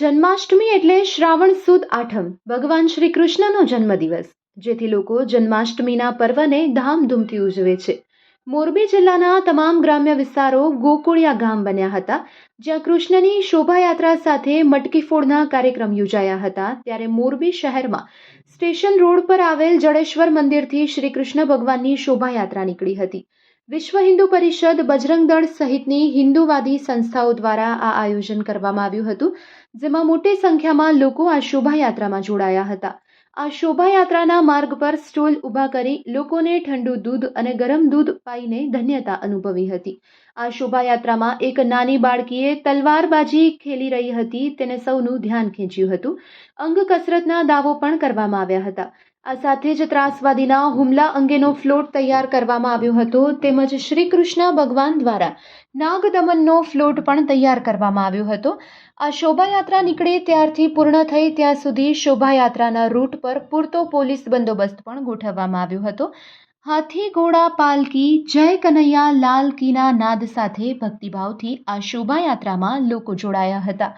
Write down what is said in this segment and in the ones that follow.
જન્માષ્ટમી એટલે શ્રાવણ સુદ આઠમ. ભગવાન શ્રી કૃષ્ણનો જન્મદિવસ, જેથી લોકો જન્માષ્ટમીના પર્વને ધામધૂમથી ઉજવે છે. મોરબી જિલ્લાના તમામ ગ્રામ્ય વિસ્તારો ગોકુળિયા ગામ બન્યા હતા. જ્યાં કૃષ્ણની શોભાયાત્રા સાથે મટકી ફોડના કાર્યક્રમ યોજાયા હતા, ત્યારે મોરબી શહેરમાં સ્ટેશન રોડ પર આવેલ જડેશ્વર મંદિરથી શ્રી કૃષ્ણ ભગવાનની શોભાયાત્રા નીકળી હતી. વિશ્વ હિન્દુ પરિષદ બજરંગ દળ સહિતની હિન્દુવાદી સંસ્થાઓ દ્વારા આ આયોજન કરવામાં આવ્યું હતું, જેમાં મોટી સંખ્યામાં લોકો આ શોભાયાત્રામાં જોડાયા હતા. આ શોભાયાત્રાના માર્ગ પર સ્ટોલ ઊભા કરી લોકોને ઠંડુ દૂધ અને ગરમ દૂધ પાઈને ધન્યતા અનુભવી હતી. આ શોભાયાત્રામાં એક નાની બાળકીએ તલવારબાજી ખેલી રહી હતી, તેને સૌનું ધ્યાન ખેંચ્યું હતું. અંગ કસરતના દાવો પણ કરવામાં આવ્યા હતા. આ સાથે જ ત્રાસવાદીના હુમલા અંગેનો ફ્લોટ તૈયાર કરવામાં આવ્યો હતો, તેમજ શ્રી કૃષ્ણ ભગવાન દ્વારા નાગદમનનો ફ્લોટ પણ તૈયાર કરવામાં આવ્યો હતો. આ શોભાયાત્રા નીકળે ત્યારથી પૂર્ણ થઈ, ત્યાં સુધી શોભાયાત્રાના રૂટ પર પૂરતો પોલીસ બંદોબસ્ત પણ ગોઠવવામાં આવ્યો હતો. હાથી, ઘોડા, પાલકી, જય કનૈયા, લાલ કીના નાદ સાથે ભક્તિભાવથી આ શોભાયાત્રામાં લોકો જોડાયા હતા.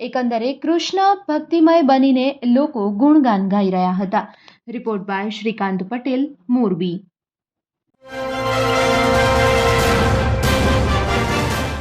એકંદરે કૃષ્ણ ભક્તિમય બનીને લોકો ગુણગાન ગાઈ રહ્યા હતા. Report by Shrikant Patel Morbi.